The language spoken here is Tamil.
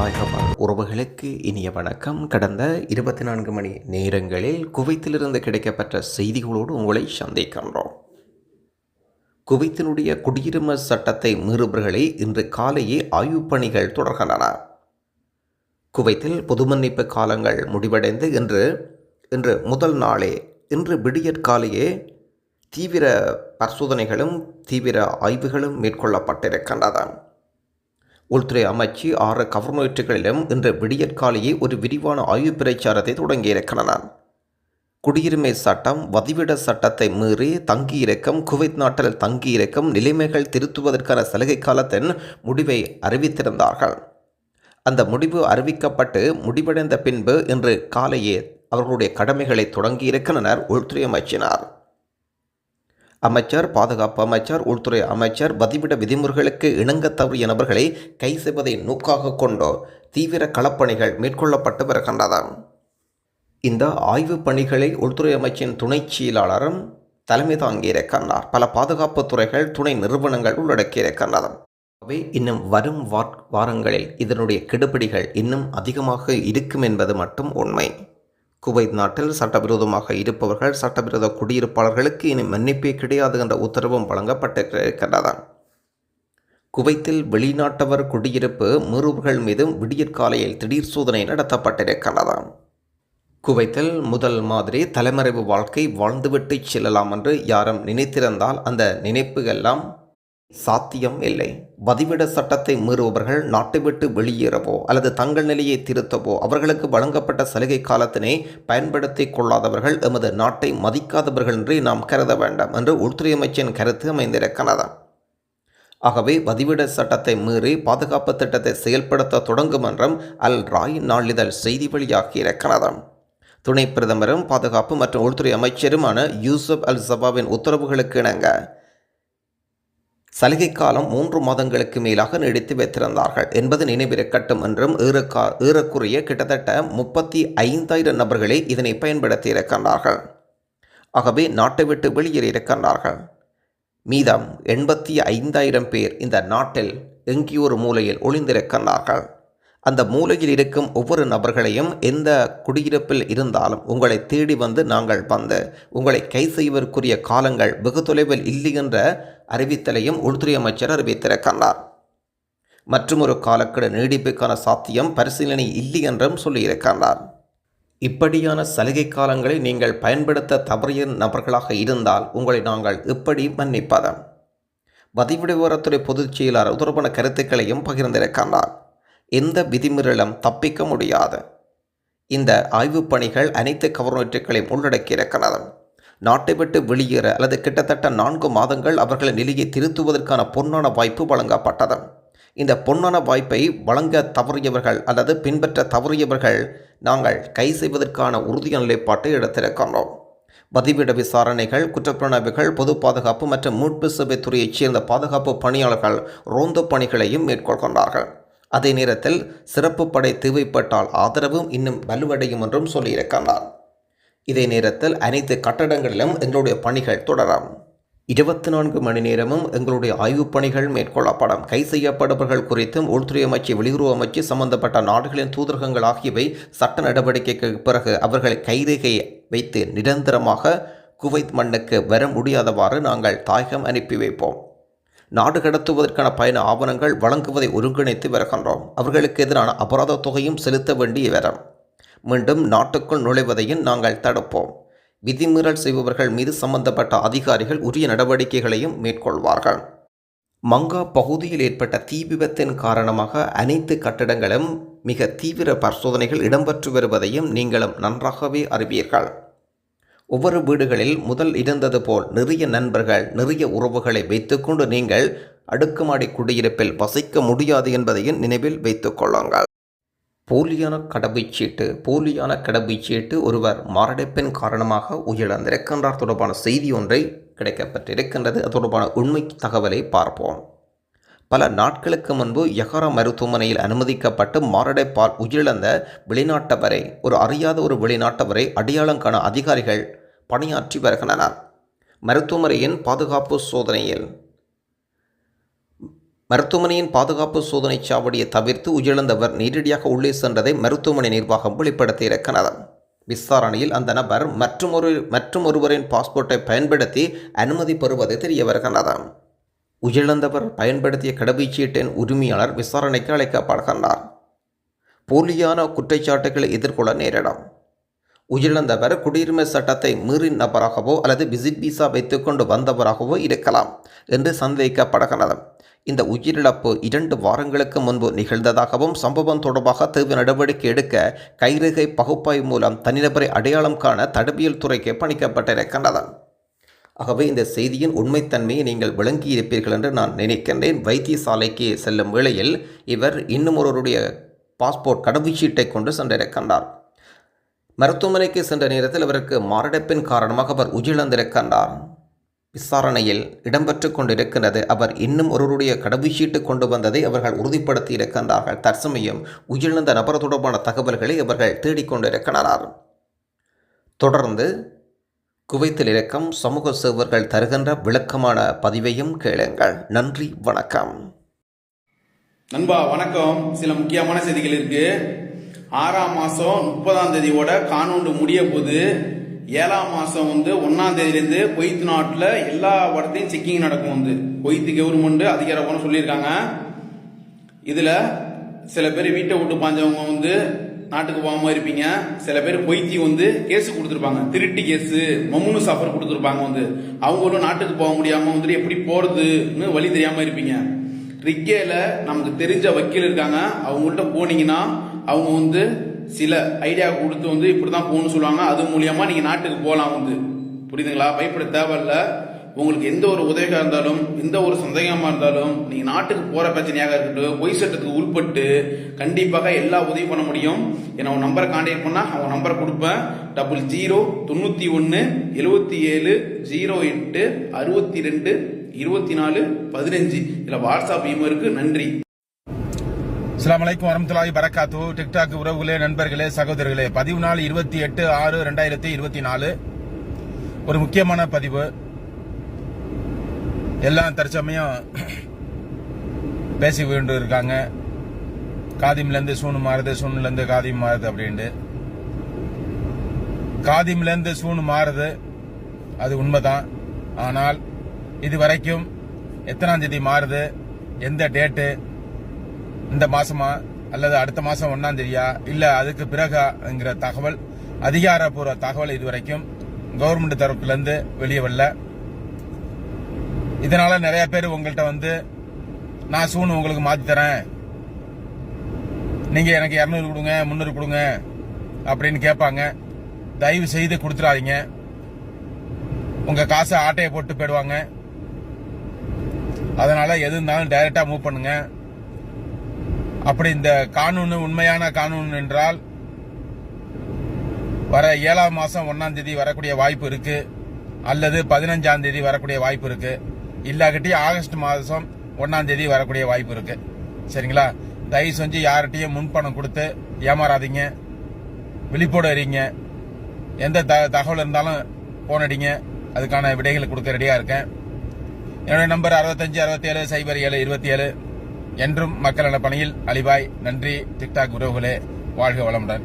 தாயகமான உறவுகளுக்கு இனிய வணக்கம். கடந்த இருபத்தி நான்கு மணி நேரங்களில் குவைத்திலிருந்து கிடைக்கப்பெற்ற செய்திகளோடு உங்களை சந்திக்கின்றோம். குவைத்தினுடைய குடியுரிமை சட்டத்தை மீறுபவர்களை இன்று காலையே ஆய்வுப் பணிகள் தொடர்கின்றன. குவைத்தில் பொதுமன்னிப்பு காலங்கள் முடிவடைந்து இன்று இன்று முதல் நாளே இன்று விடியற்காலையே தீவிர பரிசோதனைகளும் தீவிர ஆய்வுகளும் மேற்கொள்ளப்பட்டிருக்கின்றன. உள்துறை அமைச்சு ஆறு கவர்னரேட்டுகளிலும் இன்று விடியற்காலையே ஒரு விரிவான ஆய்வு பிரச்சாரத்தை தொடங்கியிருக்கின்றன குடியுரிமை சட்டம் வதிவிட சட்டத்தை மீறி தங்கியிருக்கும் குவைத் நாட்டில் தங்கியிருக்கும் நிலைமைகள் திருத்துவதற்கான சலுகை காலத்தின் முடிவை அறிவித்திருந்தார்கள். அந்த முடிவு அறிவிக்கப்பட்டு முடிவடைந்த பின்பு இன்று காலையே அவர்களுடைய கடமைகளை தொடங்கியிருக்கின்றனர் உள்துறை அமைச்சினார். அமைச்சர் பாதுகாப்பு அமைச்சர் உள்துறை அமைச்சர் வதிவிட விதிமுறைகளுக்கு இணங்க தவறிய நபர்களை கை செய்வதை நோக்காக கொண்டு தீவிர களப்பணிகள் மேற்கொள்ளப்பட்டு வருகின்றன. இந்த ஆய்வுப் பணிகளை உள்துறை அமைச்சின் துணைச் செயலாளரும் தலைமை தாங்கியிருக்கின்றார் பல பாதுகாப்பு துறைகள் துணை நிறுவனங்கள் உள்ளடக்கியிருக்கின்றன அவை இன்னும் வரும் வாரங்களில் இதனுடைய கெடுபிடிகள் இன்னும் அதிகமாக இருக்கும் என்பது மட்டும் உண்மை. குவைத் நாட்டில் சட்டவிரோதமாக இருப்பவர்கள் சட்டவிரோத குடியிருப்பாளர்களுக்கு இனி மன்னிப்பே கிடையாது என்ற உத்தரவும் வழங்கப்பட்டிருக்கிறது குவைத்தில் வெளிநாட்டவர் குடியிருப்பு மீறுவர்கள் மீதும் விடியற்காலையில் திடீர் சோதனை நடத்தப்பட்டிருக்கிறது குவைத்தில் முதல் மாதிரி தலைமறைவு வாழ்க்கை வாழ்ந்துவிட்டு செல்லலாம் என்று யாரும் நினைத்திருந்தால் அந்த நினைப்புகெல்லாம் சாத்தியம் இல்லை. வதிவிட சட்டத்தை மீறுபவர்கள் நாட்டை விட்டு வெளியேறவோ அல்லது தங்கள் நிலையை திருத்தவோ அவர்களுக்கு வழங்கப்பட்ட சலுகை காலத்தினை பயன்படுத்தி கொள்ளாதவர்கள் எமது நாட்டை மதிக்காதவர்கள் என்றே நாம் கருத வேண்டாம் என்று உள்துறை அமைச்சின் கருத்து அமைந்திருக்கிறது. ஆகவே வதிவிட சட்டத்தை மீறி பாதுகாப்பு திட்டத்தை செயல்படுத்த தொடங்கும் என்றும் அல் ராய் நாளிதழ் செய்தி வெளியாகி இருக்கிறது. துணை பிரதமரும் பாதுகாப்பு மற்றும் உள்துறை அமைச்சருமான யூசுப் அல் சபாவின் உத்தரவுகளுக்கு இணங்க சலுகை காலம் மூன்று மாதங்களுக்கு மேலாக நீடித்து வைத்திருந்தார்கள். என்பது நினைவிருக்கட்டும் என்றும் ஏறக்கா ஏறக்குறைய கிட்டத்தட்ட முப்பத்தி ஐந்தாயிரம் நபர்களே இதனை பயன்படுத்தி இருக்கின்றார்கள். ஆகவே நாட்டை விட்டு வெளியேறியிருக்கின்றார்கள் மீதம் எண்பத்தி ஐந்தாயிரம் பேர் இந்த நாட்டில் எங்கேயோ ஒரு மூலையில் ஒளிந்திருக்கின்றார்கள். அந்த மூலையில் இருக்கும் ஒவ்வொரு நபர்களையும் எந்த குடியிருப்பில் இருந்தாலும் உங்களை தேடி வந்து நாங்கள் வந்து உங்களை கை செய்வதற்குரிய காலங்கள் வெகு தொலைவில் இல்லை என்ற அறிவித்தலையும் உள்துறை அமைச்சர் அறிவித்திருக்கின்றார் மற்றும் ஒரு காலக்கெடு நீடிப்புக்கான சாத்தியம் பரிசீலனை இல்லை என்றும் சொல்லியிருக்கின்றார் இப்படியான சலுகை காலங்களை நீங்கள் பயன்படுத்த தவறிய நபர்களாக இருந்தால் உங்களை நாங்கள் எப்படி மன்னிப்பது? வதிவிடுவரத்துறை பொதுச் செயலாளர் தொடர்பான கருத்துக்களையும் பகிர்ந்திருக்கின்றார் எந்த விதிமீறலும் தப்பிக்க முடியாது. இந்த ஆய்வுப் பணிகள் அனைத்து கவர்னேட்டுகளையும் உள்ளடக்கியிருக்கிறது நாட்டை விட்டு வெளியேற அல்லது கிட்டத்தட்ட நான்கு மாதங்கள் அவர்களின் நிலையை திருத்துவதற்கான பொன்னான வாய்ப்பு வழங்கப்பட்டது இந்த பொன்னான வாய்ப்பை வழங்க தவறியவர்கள் அல்லது பின்பற்ற தவறியவர்கள் நாங்கள் கை செய்வதற்கான உறுதியான நிலைப்பாட்டை எடுத்திருக்கின்றோம். பதிவிட விசாரணைகள் குற்றப்பிரணவிகள் பொது பாதுகாப்பு மற்றும் மீட்பு சேவை துறையைச் சேர்ந்த பாதுகாப்பு பணியாளர்கள் ரோந்து பணிகளையும் மேற்கொள்கின்றார்கள். அதே நேரத்தில் சிறப்பு படை தேவைப்பட்டால் ஆதரவும் இன்னும் வலுவடையும் என்றும் சொல்லியிருக்கின்றார். இதே நேரத்தில் அனைத்து கட்டடங்களிலும் எங்களுடைய பணிகள் தொடரும். இருபத்தி நான்கு மணி நேரமும் எங்களுடைய ஆய்வுப் பணிகள் மேற்கொள்ளப்படும். கை செய்யப்படுபவர்கள் குறித்தும் உள்துறை அமைச்சு வெளியுறவு அமைச்சு சம்பந்தப்பட்ட நாடுகளின் தூதரகங்கள் ஆகியவை சட்ட நடவடிக்கைக்கு பிறகு அவர்களை கைரேகை வைத்து நிரந்தரமாக குவைத் மண்ணுக்கு வர முடியாதவாறு நாங்கள் தாயகம் அனுப்பி வைப்போம். நாடு கடத்துவதற்கான பயண ஆவணங்கள் வழங்குவதை ஒருங்கிணைத்து வருகின்றோம் அவர்களுக்கு எதிரான அபராத தொகையும் செலுத்த வேண்டிய வரும் மீண்டும் நாட்டுக்குள் நுழைவதையும் நாங்கள் தடுப்போம். விதிமீறல் செய்பவர்கள் மீது சம்பந்தப்பட்ட அதிகாரிகள் உரிய நடவடிக்கைகளையும் மேற்கொள்வார்கள். மங்கா பகுதியில் ஏற்பட்ட தீ விபத்தின் காரணமாக அனைத்து கட்டடங்களும் மிக தீவிர பரிசோதனைகள் இடம்பெற்று வருவதையும் நீங்களும் நன்றாகவே அறிவீர்கள். ஒவ்வொரு வீடுகளில் முதல் இருந்தது போல் நிறைய நண்பர்கள் நிறைய உறவுகளை வைத்துக்கொண்டு நீங்கள் அடுக்குமாடி குடியிருப்பில் வசிக்க முடியாது என்பதையும் நினைவில் வைத்துக்கொள்ளுங்கள் போலியான கடவுச்சீட்டு போலியான கடவுச்சீட்டு ஒருவர் மாரடைப்பின் காரணமாக உயிரிழந்திருக்கின்றார் தொடர்பான செய்தி ஒன்றை கிடைக்கப்பட்டிருக்கின்றது. அது தொடர்பான உண்மை தகவலை பார்ப்போம். பல நாட்களுக்கு முன்பு யகாரா மருத்துவமனையில் அனுமதிக்கப்பட்டு மாரடைப்பால் உயிரிழந்த வெளிநாட்டவரை ஒரு அறியாத ஒரு வெளிநாட்டவரை அடையாளம் காண அதிகாரிகள் பணியாற்றி வருகின்றனர். மருத்துவமனையின் பாதுகாப்பு சோதனையில் மருத்துவமனையின் பாதுகாப்பு சோதனை சாவடியை தவிர்த்து உயிரிழந்தவர் நேரடியாக உள்ளே சென்றதை மருத்துவமனை நிர்வாகம் வெளிப்படுத்தியிருக்கிறது விசாரணையில் அந்த நபர் மற்றுமொரு மற்றும் ஒருவரின் பாஸ்போர்ட்டை பயன்படுத்தி அனுமதி பெறுவது தெரிய வருகின்றது. உயிரிழந்தவர் பயன்படுத்திய கடவுச்சீட்டின் உரிமையாளர் விசாரணைக்கு அழைக்கப்படுகின்றார். போலியான குற்றச்சாட்டுகளை எதிர்கொள்ள நேரிடும். உயிரிழந்தவர் குடியுரிமை சட்டத்தை மீறின் நபராகவோ அல்லது விசிட் விசா வைத்துக்கொண்டு வந்தவராகவோ இருக்கலாம் என்று சந்தேகிக்கப்படுகிறது இந்த உயிரிழப்பு இரண்டு வாரங்களுக்கு முன்பு நிகழ்ந்ததாகவும் சம்பவம் தொடர்பாக தீவிர நடவடிக்கை எடுக்க கைரேகை பகுப்பாய்வு மூலம் தனிநபரை அடையாளம் காண தடவியல் துறைக்கு பணிக்கப்பட்டிருக்கின்றது. ஆகவே இந்த செய்தியின் உண்மைத்தன்மையை நீங்கள் விளங்கியிருப்பீர்கள் என்று நான் நினைக்கின்றேன். வைத்தியசாலைக்கு செல்லும் வேளையில் இவர் இன்னும் ஒருவருடைய பாஸ்போர்ட் கடவுச்சீட்டை கொண்டு சென்றிருக்கின்றார். மருத்துவமனைக்கு சென்ற நேரத்தில் அவருக்கு மாரடைப்பின் காரணமாக அவர் உயிரிழந்திருக்கின்றார். விசாரணையில் இடம்பெற்று கொண்டிருக்கிறது அவர் இன்னும் ஒருவருடைய கடவுச்சீட்டு கொண்டு வந்ததை அவர்கள் உறுதிப்படுத்தி இருக்கின்றார்கள். தற்சமயம் உயிரிழந்த நபர் தொடர்பான தகவல்களை அவர்கள் தேடிக்கொண்டிருக்கிறார் தொடர்ந்து குவைத்தில் இருக்கும் சமூக சேவர்கள் தருகின்ற விளக்கமான பதிவையும் கேளுங்கள். நன்றி வணக்கம். நண்பா வணக்கம். சில முக்கியமான செய்திகள் இருக்கு. ஆறாம் மாசம் முப்பதாம் தேதியோட கானூண்டு முடிய போது ஏழாம் மாசம் வந்து ஒன்னாம் தேதியிலிருந்து கொய்த்து நாட்டில் எல்லா இடத்தையும் செக்கிங் நடக்கும் வந்து. கொய்த்து கவர்மெண்ட் அதிகாரம் சொல்லியிருக்காங்க. இதுல சில பேர் வீட்டை விட்டு பாஞ்சவங்க வந்து நாட்டுக்கு போகாம இருப்பீங்க. சில பேர் பொய்த்தி வந்து கேஸ் கொடுத்துருப்பாங்க. திருட்டு கேஸ் மம்முனு சஃபர் கொடுத்துருப்பாங்க வந்து. அவங்களும் நாட்டுக்கு போக முடியாம வந்துட்டு எப்படி போறதுன்னு வழி தெரியாம இருப்பீங்க. ரிக்கேல நமக்கு தெரிஞ்ச வக்கீல் இருக்காங்க. அவங்கள்ட்ட போனீங்கன்னா அவங்க வந்து சில ஐடியா கொடுத்து வந்து இப்படி தான் போகணும்னு சொல்லுவாங்க. அது மூலியமாக நீங்கள் நாட்டுக்கு போகலாம் வந்து. புரியுதுங்களா? பயப்பட தேவையில்ல. உங்களுக்கு எந்த ஒரு உதவியாக இருந்தாலும் எந்த ஒரு சந்தேகமாக இருந்தாலும் நீங்கள் நாட்டுக்கு போகிற பிரச்சனையாக இருக்கட்டும் பொய் சட்டத்துக்கு உட்பட்டு கண்டிப்பாக எல்லா உதவி பண்ண முடியும். என்னை உன் நம்பரை கான்டாக்ட் பண்ணால் அவன் நம்பரை கொடுப்பேன். டபுள் ஜீரோ தொண்ணூற்றி ஒன்று எழுபத்தி ஏழு ஜீரோ எட்டு அறுபத்தி ரெண்டு இருபத்தி நாலு பதினஞ்சு. இதில் வாட்ஸ்அப் இமோ இருக்குது நன்றி. அஸ்லாம் வலைக்கும் வரமத்துல்லாஹி பரக்காத்து டிக்டாக் உறவுகளே நண்பர்களே சகோதரர்களே பதிவு நாள் இருபத்தி எட்டு ஆறு ரெண்டாயிரத்தி இருபத்தி நாலு. ஒரு முக்கியமான பதிவு. எல்லாம் தற்சமயம் பேசி கொண்டு இருக்காங்க. காதிம்லேருந்து சூனு மாறுது சூனுலேருந்து காதிம் மாறுது அப்படின்ட்டு. காதிம்லேருந்து சூனு மாறுது அது உண்மைதான். ஆனால் இது வரைக்கும் எத்தனாம் தேதி மாறுது எந்த டேட்டு இந்த மாசமா அல்லது அடுத்த மாசம் ஒன்னாம் தேதியா? இல்ல அதுக்கு பிறகாங்கிற தகவல் அதிகாரப்பூர்வ தகவல் இதுவரைக்கும் கவர்மெண்ட் தரப்புல இருந்து வெளியே வரல. இதனால நிறைய பேர் உங்கள்கிட்ட வந்து நான் சூன் உங்களுக்கு மாத்தி தரேன். நீங்க எனக்கு இரநூறு கொடுங்க முந்நூறு கொடுங்க அப்படின்னு கேட்பாங்க. தயவு செய்து கொடுத்துடாதீங்க. உங்க காசை ஆட்டையை போட்டு போயிடுவாங்க. அதனால எது இருந்தாலும் டைரக்டா மூவ் பண்ணுங்க. அப்படி இந்த கானூன் உண்மையான கானூன் என்றால் வர ஏழாம் மாசம் ஒன்னாம் தேதி வரக்கூடிய வாய்ப்பு இருக்கு. அல்லது பதினஞ்சாம் தேதி வரக்கூடிய வாய்ப்பு இருக்கு. இல்லாகட்டி ஆகஸ்ட் மாதம் ஒன்னாம் தேதி வரக்கூடிய வாய்ப்பு இருக்கு. சரிங்களா? தயவு செஞ்சு யார்கிட்டயும் முன்பணம் கொடுத்து ஏமாறாதீங்க. விழிப்போடு அறிங்க எந்த த- தகவல் இருந்தாலும் போன் அடிங்க. அதுக்கான விடைகளை கொடுக்க ரெடியாக இருக்கேன். என்னுடைய நம்பர் அறுபத்தஞ்சு அறுபத்தி ஏழு சைபர் ஏழு இருபத்தி ஏழு என்றும் மக்கள் நல பணியில் அலிபாய் நன்றி டிக்டாக் உறவுகளே வாழ்க வளமுடன்.